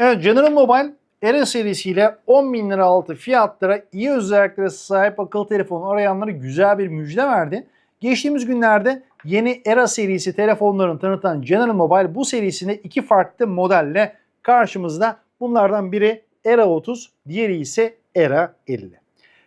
Evet General Mobile Era serisiyle 10 bin lira altı fiyatlara iyi özelliklere sahip akıllı telefon arayanlara güzel bir müjde verdi. Geçtiğimiz günlerde yeni Era serisi telefonlarını tanıtan General Mobile bu serisinde iki farklı modelle karşımızda. Bunlardan biri Era 30, diğeri ise Era 50.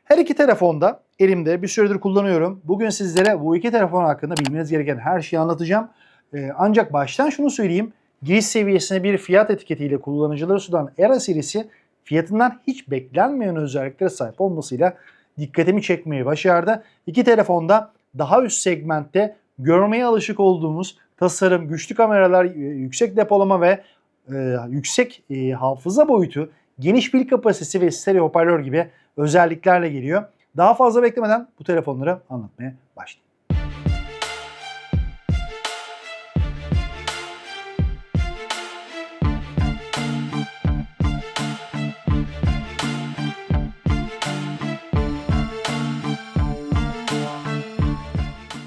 Her iki telefonda elimde bir süredir kullanıyorum. Bugün sizlere bu iki telefon hakkında bilmeniz gereken her şeyi anlatacağım. Ee, ancak baştan şunu söyleyeyim. Giriş seviyesine bir fiyat etiketiyle kullanıcıları sunan Era serisi fiyatından hiç beklenmeyen özelliklere sahip olmasıyla dikkatimi çekmeyi başardı. İki telefonda daha üst segmentte görmeye alışık olduğumuz tasarım, güçlü kameralar, e, yüksek depolama ve e, yüksek e, hafıza boyutu, geniş pil kapasitesi ve stereo hoparlör gibi özelliklerle geliyor. Daha fazla beklemeden bu telefonları anlatmaya başlayayım.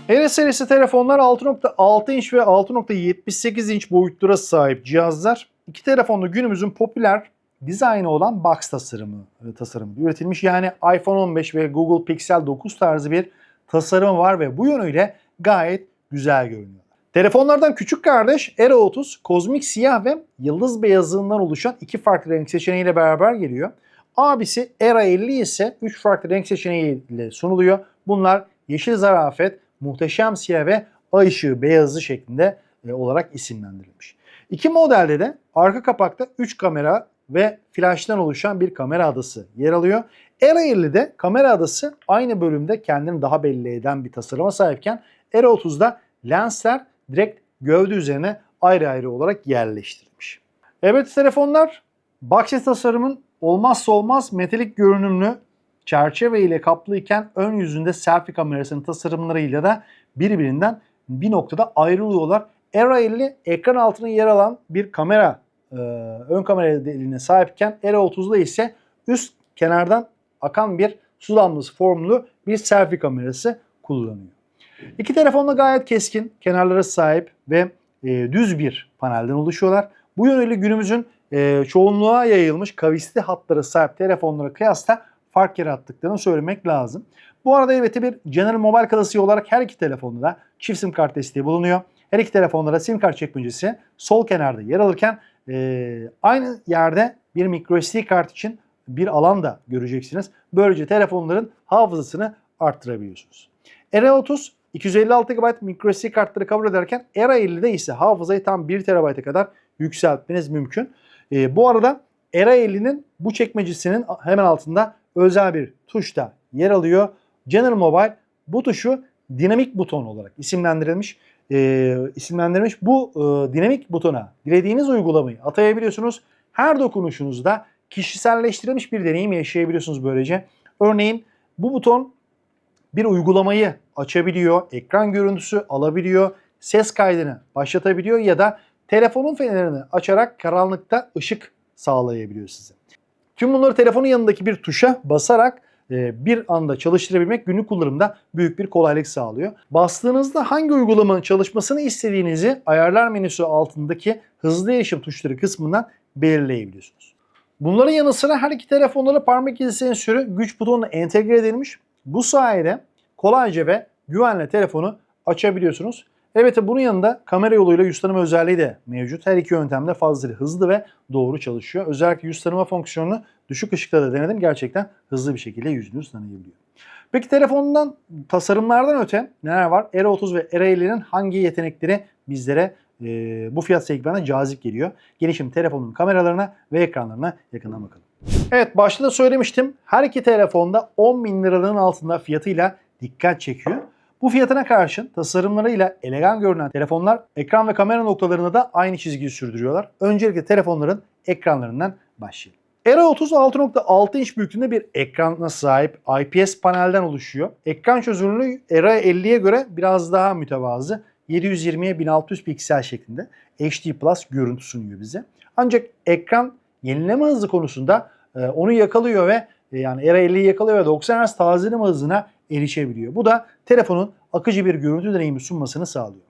Era serisi telefonlar 6.6 inç ve 6.78 inç boyutlara sahip cihazlar. İki telefonda günümüzün popüler dizaynı olan box tasarımı e, tasarımı üretilmiş. Yani iPhone 15 ve Google Pixel 9 tarzı bir tasarımı var ve bu yönüyle gayet güzel görünüyor. Telefonlardan küçük kardeş Era 30 kozmik siyah ve yıldız beyazından oluşan iki farklı renk seçeneğiyle beraber geliyor. Abisi Era 50 ise 3 farklı renk seçeneğiyle sunuluyor. Bunlar yeşil zarafet, muhteşem siyah ve ay ışığı beyazı şeklinde e, olarak isimlendirilmiş. İki modelde de arka kapakta 3 kamera ve flash'tan oluşan bir kamera adası yer alıyor. Era 50'de kamera adası aynı bölümde kendini daha belli eden bir tasarıma sahipken Era 30'da lensler direkt gövde üzerine ayrı ayrı olarak yerleştirilmiş. Evet telefonlar Boxy tasarımın olmazsa olmaz metalik görünümlü çerçeve ile kaplıyken ön yüzünde selfie kamerasının tasarımlarıyla da birbirinden bir noktada ayrılıyorlar. Era 50 ekran altına yer alan bir kamera e, ön kamera deliğine sahipken Era 30'da ise üst kenardan akan bir su damlası formlu bir selfie kamerası kullanıyor. İki telefon da gayet keskin, kenarlara sahip ve e, düz bir panelden oluşuyorlar. Bu yönüyle günümüzün e, çoğunluğa yayılmış kavisli hatlara sahip telefonlara kıyasla fark yarattıklarını söylemek lazım. Bu arada elbette bir General Mobile klasiği olarak her iki telefonda da çift sim kart desteği bulunuyor. Her iki telefonda da sim kart çekmecesi sol kenarda yer alırken e, aynı yerde bir microSD kart için bir alan da göreceksiniz. Böylece telefonların hafızasını arttırabiliyorsunuz. Era 30 256 GB microSD kartları kabul ederken Era 50'de ise hafızayı tam 1 TB'a kadar yükseltmeniz mümkün. E, bu arada Era 50'nin bu çekmecesinin hemen altında özel bir tuş da yer alıyor. General Mobile bu tuşu dinamik buton olarak isimlendirilmiş. E, isimlendirilmiş. Bu e, dinamik butona dilediğiniz uygulamayı atayabiliyorsunuz. Her dokunuşunuzda kişiselleştirilmiş bir deneyim yaşayabiliyorsunuz böylece. Örneğin bu buton bir uygulamayı açabiliyor, ekran görüntüsü alabiliyor, ses kaydını başlatabiliyor ya da telefonun fenerini açarak karanlıkta ışık sağlayabiliyor size. Tüm bunları telefonun yanındaki bir tuşa basarak e, bir anda çalıştırabilmek günlük kullanımda büyük bir kolaylık sağlıyor. Bastığınızda hangi uygulamanın çalışmasını istediğinizi ayarlar menüsü altındaki hızlı erişim tuşları kısmından belirleyebiliyorsunuz. Bunların yanı sıra her iki telefonlara parmak izi sensörü güç butonuna entegre edilmiş. Bu sayede kolayca ve güvenle telefonu açabiliyorsunuz. Evet bunun yanında kamera yoluyla yüz tanıma özelliği de mevcut. Her iki yöntemde fazlasıyla hızlı ve doğru çalışıyor. Özellikle yüz tanıma fonksiyonunu düşük ışıkta da denedim. Gerçekten hızlı bir şekilde yüzünüz tanıyabiliyor. Peki telefondan tasarımlardan öte neler var? Era 30 ve Era 50'nin hangi yetenekleri bizlere e, bu fiyat segmentine cazip geliyor? Gelişim telefonun kameralarına ve ekranlarına yakından bakalım. Evet başta da söylemiştim. Her iki telefonda 10 bin liranın altında fiyatıyla dikkat çekiyor. Bu fiyatına karşın tasarımlarıyla elegan görünen telefonlar ekran ve kamera noktalarında da aynı çizgiyi sürdürüyorlar. Öncelikle telefonların ekranlarından başlayalım. Era 30 6.6 inç büyüklüğünde bir ekrana sahip IPS panelden oluşuyor. Ekran çözünürlüğü Era 50'ye göre biraz daha mütevazı. 720'ye 1600 piksel şeklinde HD Plus görüntü sunuyor bize. Ancak ekran yenileme hızı konusunda e, onu yakalıyor ve e, yani Era 50'yi yakalıyor ve 90 Hz tazeleme hızına erişebiliyor. Bu da telefonun akıcı bir görüntü deneyimi sunmasını sağlıyor.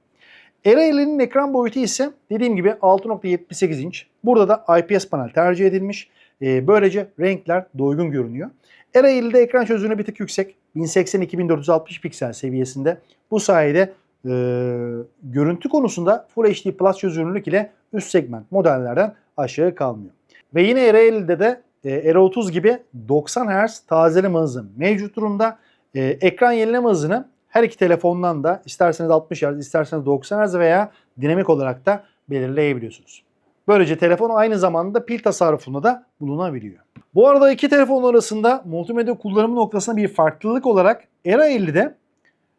Era50'nin ekran boyutu ise dediğim gibi 6.78 inç. Burada da IPS panel tercih edilmiş. Ee, böylece renkler doygun görünüyor. Era50'de ekran çözünürlüğü bir tık yüksek. 1080-2460 piksel seviyesinde. Bu sayede e, görüntü konusunda Full HD Plus çözünürlük ile üst segment modellerden aşağı kalmıyor. Ve yine Era50'de de e, Era30 gibi 90 Hz tazeleme hızı mevcut durumda. E, ekran yenileme hızını her iki telefondan da isterseniz 60 Hz, isterseniz 90 Hz veya dinamik olarak da belirleyebiliyorsunuz. Böylece telefon aynı zamanda pil tasarrufunda da bulunabiliyor. Bu arada iki telefon arasında multimedya kullanımı noktasında bir farklılık olarak Era 50'de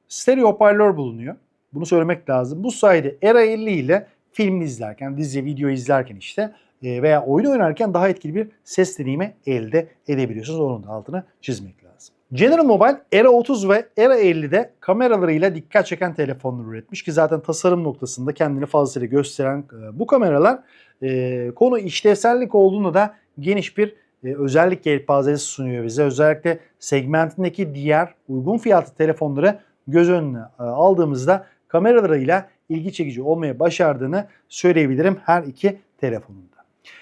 stereo hoparlör bulunuyor. Bunu söylemek lazım. Bu sayede Era 50 ile film izlerken, dizi, video izlerken işte e, veya oyun oynarken daha etkili bir ses deneyimi elde edebiliyorsunuz. Onun da altını çizmek lazım. General Mobile Era 30 ve Era 50'de kameralarıyla dikkat çeken telefonlar üretmiş ki zaten tasarım noktasında kendini fazlasıyla gösteren e, bu kameralar e, konu işlevsellik olduğunda da geniş bir e, özellik yelpazesi sunuyor bize. Özellikle segmentindeki diğer uygun fiyatlı telefonları göz önüne aldığımızda kameralarıyla ilgi çekici olmaya başardığını söyleyebilirim her iki telefonunda.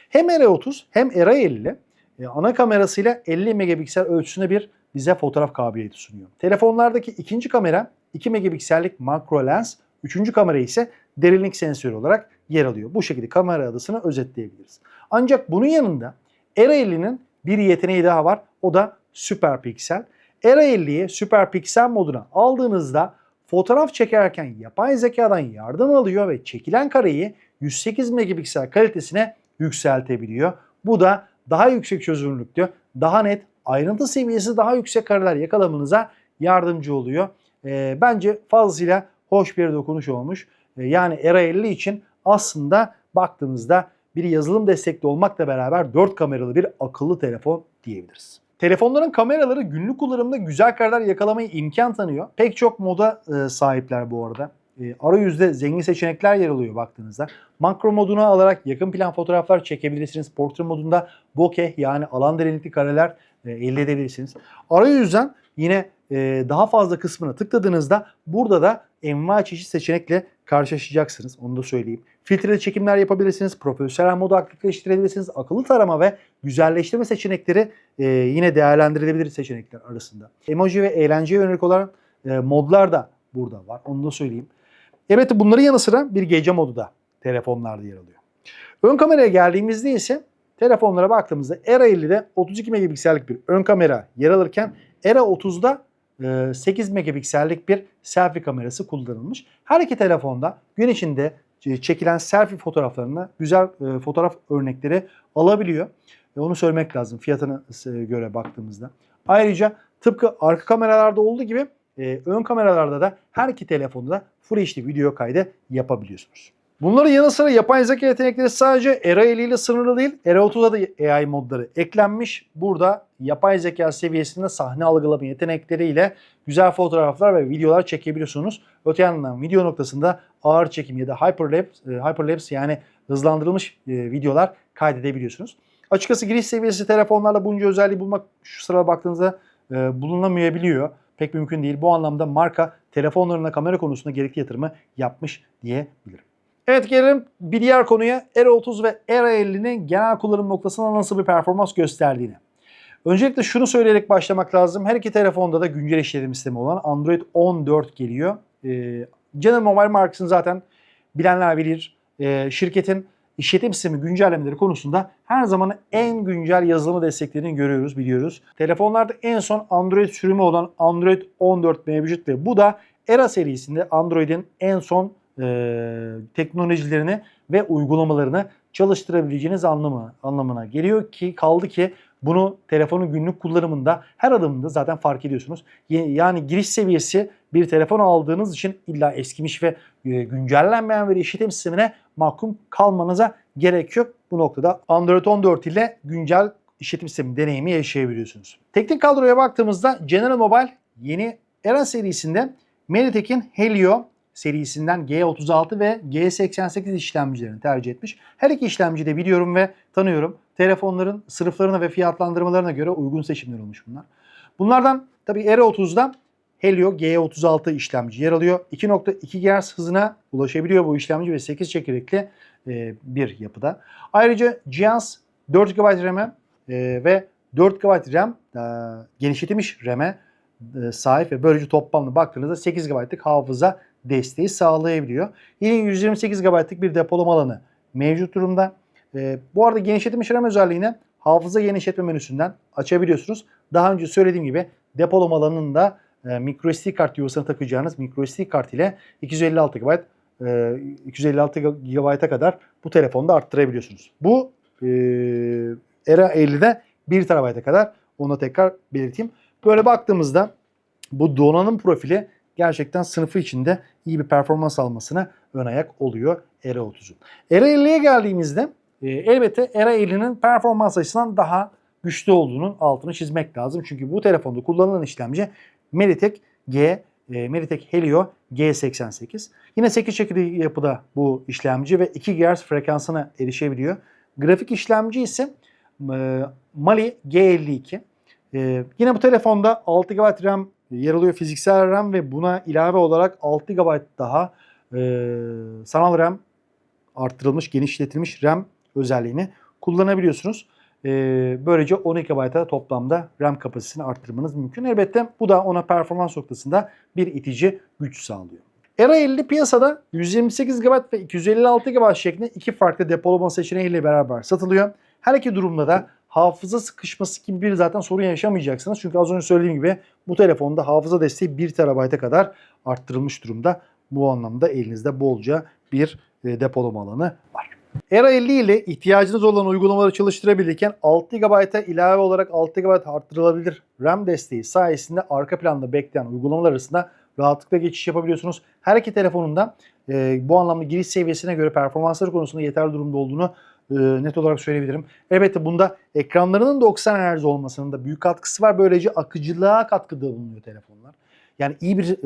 Hem Era30 hem Era50 e, ana kamerasıyla 50 megapiksel ölçüsünde bir bize fotoğraf kabiliyeti sunuyor. Telefonlardaki ikinci kamera 2 megapiksellik makro lens, üçüncü kamera ise derinlik sensörü olarak yer alıyor. Bu şekilde kamera adısını özetleyebiliriz. Ancak bunun yanında Era 50'nin bir yeteneği daha var. O da süper piksel. Era 50'yi süper piksel moduna aldığınızda fotoğraf çekerken yapay zekadan yardım alıyor ve çekilen kareyi 108 megapiksel kalitesine yükseltebiliyor. Bu da daha yüksek çözünürlüklü, daha net, ayrıntı seviyesi daha yüksek kareler yakalamanıza yardımcı oluyor. E, bence fazlasıyla hoş bir dokunuş olmuş. E, yani Era 50 için aslında baktığımızda bir yazılım destekli olmakla beraber 4 kameralı bir akıllı telefon diyebiliriz. Telefonların kameraları günlük kullanımda güzel kareler yakalamayı imkan tanıyor. Pek çok moda e, sahipler bu arada. E, arayüzde zengin seçenekler yer alıyor baktığınızda. Makro moduna alarak yakın plan fotoğraflar çekebilirsiniz. Portre modunda bokeh yani alan derinlikli kareler e, elde edebilirsiniz. Arayüzden yine e, daha fazla kısmına tıkladığınızda burada da envai çeşit seçenekle karşılaşacaksınız. Onu da söyleyeyim. Filtreli çekimler yapabilirsiniz. Profesyonel modu aktifleştirebilirsiniz. Akıllı tarama ve güzelleştirme seçenekleri e, yine değerlendirilebilir seçenekler arasında. Emoji ve eğlenceye yönelik olan e, modlar da burada var. Onu da söyleyeyim. Evet bunların yanı sıra bir gece modu da telefonlarda yer alıyor. Ön kameraya geldiğimizde ise telefonlara baktığımızda Era 50'de 32 megapiksellik bir ön kamera yer alırken Era 30'da 8 megapiksellik bir selfie kamerası kullanılmış. Her iki telefonda gün içinde çekilen selfie fotoğraflarına güzel e, fotoğraf örnekleri alabiliyor. Onu söylemek lazım fiyatına göre baktığımızda. Ayrıca tıpkı arka kameralarda olduğu gibi e, ön kameralarda da her iki telefonda da Full HD video kaydı yapabiliyorsunuz. Bunların yanı sıra yapay zeka yetenekleri sadece Era 50 ile sınırlı değil. Era 30'a da AI modları eklenmiş. Burada yapay zeka seviyesinde sahne algılama yetenekleriyle güzel fotoğraflar ve videolar çekebiliyorsunuz. Öte yandan video noktasında ağır çekim ya da hyperlapse, e, hyperlapse yani hızlandırılmış e, videolar kaydedebiliyorsunuz. Açıkçası giriş seviyesi telefonlarla bunca özelliği bulmak şu sırada baktığınızda e, bulunamayabiliyor. Pek mümkün değil. Bu anlamda marka telefonlarına kamera konusunda gerekli yatırımı yapmış diyebilirim. Evet gelelim bir diğer konuya Era 30 ve Era 50'nin genel kullanım noktasında nasıl bir performans gösterdiğini. Öncelikle şunu söyleyerek başlamak lazım. Her iki telefonda da güncel işletim sistemi olan Android 14 geliyor. Ee, General Mobile markasını zaten bilenler bilir. Ee, şirketin işletim sistemi güncellemeleri konusunda her zaman en güncel yazılımı desteklediğini görüyoruz, biliyoruz. Telefonlarda en son Android sürümü olan Android 14 mevcut ve bu da Era serisinde Android'in en son e, teknolojilerini ve uygulamalarını çalıştırabileceğiniz anlamı, anlamına geliyor ki kaldı ki bunu telefonun günlük kullanımında her adımında zaten fark ediyorsunuz. Yani giriş seviyesi bir telefon aldığınız için illa eskimiş ve e, güncellenmeyen bir işletim sistemine mahkum kalmanıza gerek yok. Bu noktada Android 14 ile güncel işletim sistemi deneyimi yaşayabiliyorsunuz. Teknik kadroya baktığımızda General Mobile yeni Era serisinde Mediatek'in Helio serisinden G36 ve G88 işlemcilerini tercih etmiş. Her iki işlemci de biliyorum ve tanıyorum. Telefonların sınıflarına ve fiyatlandırmalarına göre uygun seçimler olmuş bunlar. Bunlardan tabii Era 30'da Helio G36 işlemci yer alıyor. 2.2 GHz hızına ulaşabiliyor bu işlemci ve 8 çekirdekli e, bir yapıda. Ayrıca cihaz 4 GB RAM'e e, ve 4 GB RAM e, genişletilmiş RAM'e sahip ve böylece toplamda baktığınızda 8 GB'lık hafıza desteği sağlayabiliyor. Yine 128 GB'lık bir depolama alanı mevcut durumda. E, bu arada genişletilmiş RAM özelliğini hafıza genişletme menüsünden açabiliyorsunuz. Daha önce söylediğim gibi depolama alanını da e, microSD kart yuvasına takacağınız microSD kart ile 256 GB e, 256 GB'a kadar bu telefonda arttırabiliyorsunuz. Bu e, Era 50'de 1 TB'a kadar onu tekrar belirteyim. Böyle baktığımızda bu donanım profili gerçekten sınıfı içinde iyi bir performans almasına ön ayak oluyor Era 30'un. Era 50'ye geldiğimizde e, elbette Era 50'nin performans açısından daha güçlü olduğunun altını çizmek lazım. Çünkü bu telefonda kullanılan işlemci Mediatek G, e, Mediatek Helio G88. Yine 8 çekirdekli yapıda bu işlemci ve 2 GHz frekansına erişebiliyor. Grafik işlemci ise e, Mali G52. E, yine bu telefonda 6 GB RAM yer alıyor fiziksel RAM ve buna ilave olarak 6 GB daha e, sanal RAM arttırılmış, genişletilmiş RAM özelliğini kullanabiliyorsunuz. E, böylece 12 GB'a toplamda RAM kapasitesini arttırmanız mümkün. Elbette bu da ona performans noktasında bir itici güç sağlıyor. Era 50 piyasada 128 GB ve 256 GB şeklinde iki farklı depolama seçeneğiyle beraber satılıyor. Her iki durumda da hafıza sıkışması gibi bir zaten sorun yaşamayacaksınız. Çünkü az önce söylediğim gibi bu telefonda hafıza desteği 1 TB'a kadar arttırılmış durumda. Bu anlamda elinizde bolca bir e, depolama alanı var. Era 50 ile ihtiyacınız olan uygulamaları çalıştırabilirken 6 GB'a ilave olarak 6 GB arttırılabilir RAM desteği sayesinde arka planda bekleyen uygulamalar arasında rahatlıkla geçiş yapabiliyorsunuz. Her iki telefonun da e, bu anlamda giriş seviyesine göre performansları konusunda yeterli durumda olduğunu e, net olarak söyleyebilirim. Elbette bunda ekranlarının 90 Hz olmasının da büyük katkısı var. Böylece akıcılığa katkıda bulunuyor telefonlar. Yani iyi bir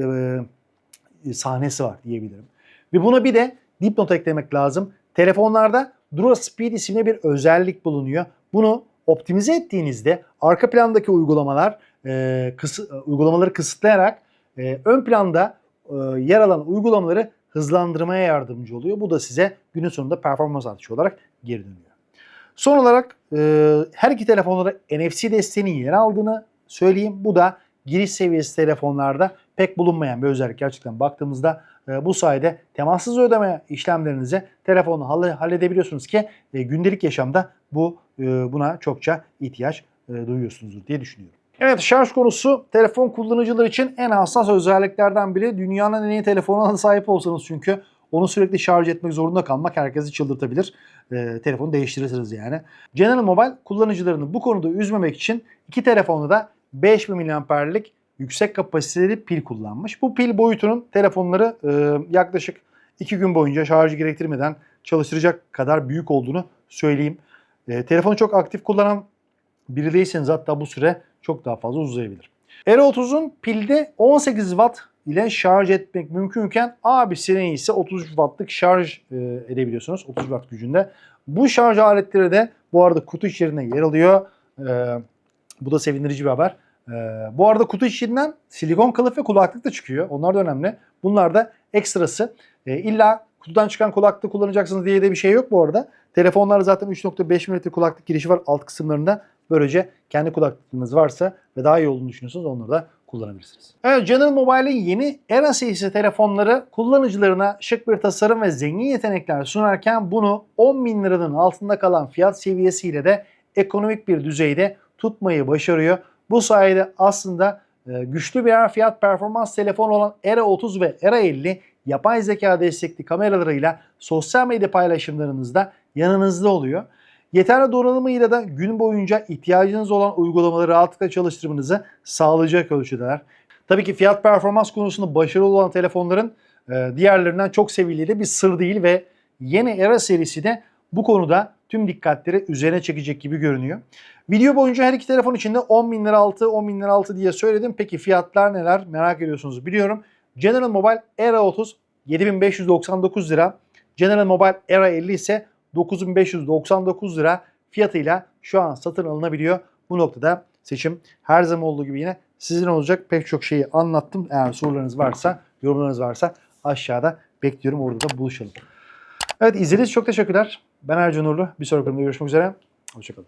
e, sahnesi var diyebilirim. Ve buna bir de dipnot eklemek lazım. Telefonlarda Dura Speed isimli bir özellik bulunuyor. Bunu optimize ettiğinizde arka plandaki uygulamalar e, kısı, uygulamaları kısıtlayarak e, ön planda e, yer alan uygulamaları hızlandırmaya yardımcı oluyor. Bu da size günün sonunda performans artışı olarak geri dönüyor. Son olarak e, her iki telefonda NFC desteğinin yer aldığını söyleyeyim. Bu da giriş seviyesi telefonlarda pek bulunmayan bir özellik. Gerçekten baktığımızda e, bu sayede temassız ödeme işlemlerinizi telefonla halledebiliyorsunuz ki e, gündelik yaşamda bu e, buna çokça ihtiyaç e, duyuyorsunuzdur diye düşünüyorum. Evet şarj konusu telefon kullanıcılar için en hassas özelliklerden biri. Dünyanın en iyi telefonuna sahip olsanız çünkü onu sürekli şarj etmek zorunda kalmak herkesi çıldırtabilir. E, telefonu değiştirirsiniz yani. General Mobile kullanıcılarını bu konuda üzmemek için iki telefonda da 5000 mAh'lik yüksek kapasiteli pil kullanmış. Bu pil boyutunun telefonları e, yaklaşık 2 gün boyunca şarjı gerektirmeden çalıştıracak kadar büyük olduğunu söyleyeyim. E, telefonu çok aktif kullanan biri değilseniz hatta bu süre çok daha fazla uzayabilir. R30'un pilde 18 Watt ile şarj etmek mümkünken abisinin ise 33 Watt'lık şarj e, edebiliyorsunuz. 30 Watt gücünde. Bu şarj aletleri de bu arada kutu içerisinde yer alıyor. E, bu da sevindirici bir haber. E, bu arada kutu içinden silikon kılıf ve kulaklık da çıkıyor. Onlar da önemli. Bunlar da ekstrası. E, illa kutudan çıkan kulaklık kullanacaksınız diye de bir şey yok bu arada. Telefonlarda zaten 3.5 mm kulaklık girişi var alt kısımlarında. Böylece kendi kulaklığınız varsa ve daha iyi olduğunu düşünüyorsanız onları da kullanabilirsiniz. Evet General Mobile'in yeni Era serisi telefonları kullanıcılarına şık bir tasarım ve zengin yetenekler sunarken bunu 10 bin liranın altında kalan fiyat seviyesiyle de ekonomik bir düzeyde tutmayı başarıyor. Bu sayede aslında güçlü bir fiyat performans telefon olan Era 30 ve Era 50 yapay zeka destekli kameralarıyla sosyal medya paylaşımlarınızda yanınızda oluyor. Yeterli donanımıyla da gün boyunca ihtiyacınız olan uygulamaları rahatlıkla çalıştırmanızı sağlayacak ölçüdeler. Tabii ki fiyat performans konusunda başarılı olan telefonların e, diğerlerinden çok seviyeli bir sır değil ve yeni Era serisi de bu konuda tüm dikkatleri üzerine çekecek gibi görünüyor. Video boyunca her iki telefon içinde 10 bin lira altı, 10 bin lira altı diye söyledim. Peki fiyatlar neler merak ediyorsunuz biliyorum. General Mobile Era 30 7599 lira. General Mobile Era 50 ise 9599 lira fiyatıyla şu an satın alınabiliyor. Bu noktada seçim her zaman olduğu gibi yine Sizin olacak pek çok şeyi anlattım. Eğer sorularınız varsa, yorumlarınız varsa aşağıda bekliyorum. Orada da buluşalım. Evet izlediğiniz çok teşekkürler. Ben Ercan Uğurlu. Bir sonraki bölümde görüşmek üzere. Hoşçakalın.